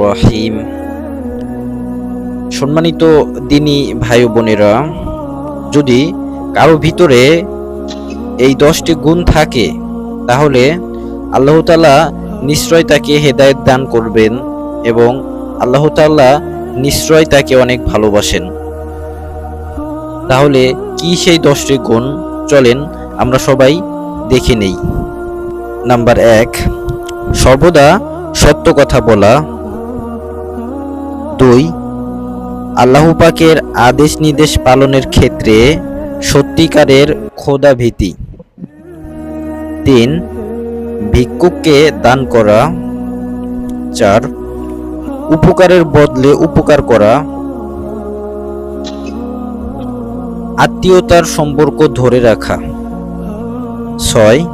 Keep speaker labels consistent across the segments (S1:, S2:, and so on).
S1: রহিম সম্মানিত দিনী ভাই বোনেরা, যদি কারও ভিতরে এই দশটি গুণ থাকে, তাহলে আল্লাহ তালা নিশ্চয় তাকে হেদায়েত দান করবেন এবং আল্লাহ তাআলা নিশ্চয় তাকে অনেক ভালোবাসেন। তাহলে কি সেই দশটি গুণ? চলেন আমরা সবাই দেখে নেই। নাম্বার এক সর্বদা সত্য কথা বলা। দুই, আল্লাহ পাকের আদেশ নির্দেশ পালনের ক্ষেত্রে সত্যিকারের খোদা ভীতি তিন, ভিক্ষুককে দান করা। চার, উপকারের বদলে উপকার করা। আত্মীয়তার সম্পর্ক ধরে রাখা। ছয়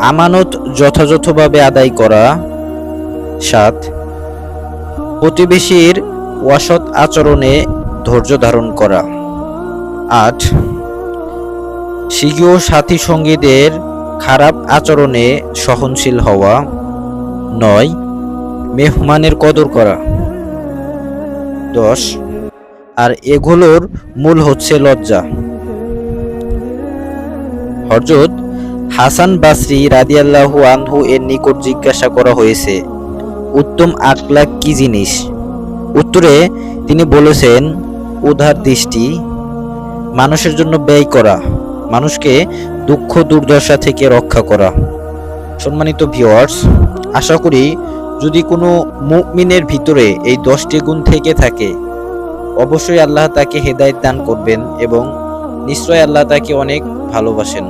S1: আমানত যথাযথভাবে আদায় করা। সাত, প্রতিবেশীর ওয়াসৎ আচরণে ধৈর্য ধারণ করা। আট শিগীয় সাথী সঙ্গীদের খারাপ আচরণে সহনশীল হওয়া। নয়, মেহমানের কদর করা। দশ, আর এগুলোর মূল হচ্ছে লজ্জা। হরজত হাসান বাসরি রাদিয়াল্লাহু আনহু এর নিকট জিজ্ঞাসা করা হয়েছে, উত্তম আকলাক কি জিনিস? উত্তরে তিনি বলেছেন, উদার দৃষ্টি, মানুষের জন্য ব্যয় করা, মানুষকে দুঃখ দুর্দশা থেকে রক্ষা করা। সম্মানিত ভিউয়ার্স, আশা করি যদি কোনো মুমিনের ভিতরে এই দশটি গুণ থেকে থাকে, অবশ্যই আল্লাহ তাকে হেদায়েত দান করবেন এবং নিশ্চয় আল্লাহ তাকে অনেক ভালোবাসেন।